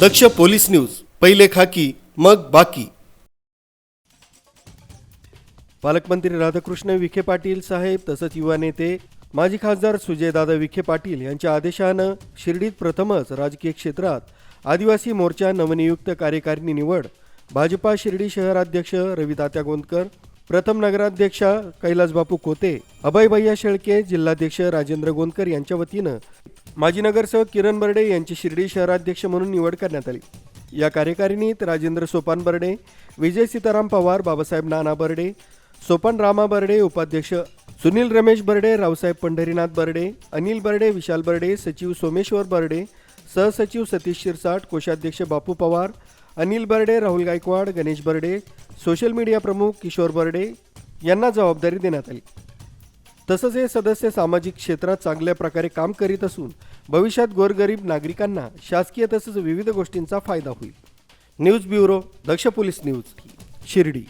दक्ष police news पहिले खाकी मग बाकी. पालकमंत्री राधाकृष्ण विखे पाटील साहेब तसंच युवा नेते माजी खासदार सुजयदादा विखे पाटील यांच्या आदेशानं शिर्डीत प्रथमच राजकीय क्षेत्रात आदिवासी मोर्चा नवनियुक्त कार्यकारिणी निवड भाजपा शिर्डी शहराध्यक्ष रविदात्या गोंदकर प्रथम नगराध्यक्षा कैलासबापू कोते अभय भैया शेळके जिल्हाध्यक्ष राजेंद्र गोंदकर यांच्या वतीनं माजी नगरसेवक किरण बर्डे यांची शिर्डी शहराध्यक्ष म्हणून निवड करण्यात आली. या कार्यकारिणीत राजेंद्र सोपान बर्डे विजय सीताराम पवार बाबासाहेब नाना बर्डे सोपान रामा बर्डे उपाध्यक्ष सुनील रमेश बर्डे रावसाहेब पंढरीनाथ बर्डे अनिल बर्डे विशाल बर्डे सचिव सोमेश्वर बर्डे सहसचिव सतीश शिरसाट कोषाध्यक्ष बापू पवार अनिल बर्डे राहुल गायकवाड गणेश बर्डे सोशल मीडिया प्रमुख किशोर बर्डे यांना जबाबदारी देण्यात आली. तसंच हे सदस्य सामाजिक क्षेत्रात चांगल्या प्रकारे काम करीत असून भविष्यात गोरगरीब नागरिकांना शासकीय तसंच विविध गोष्टींचा फायदा होईल. News bureau Daksh police news Shirdi.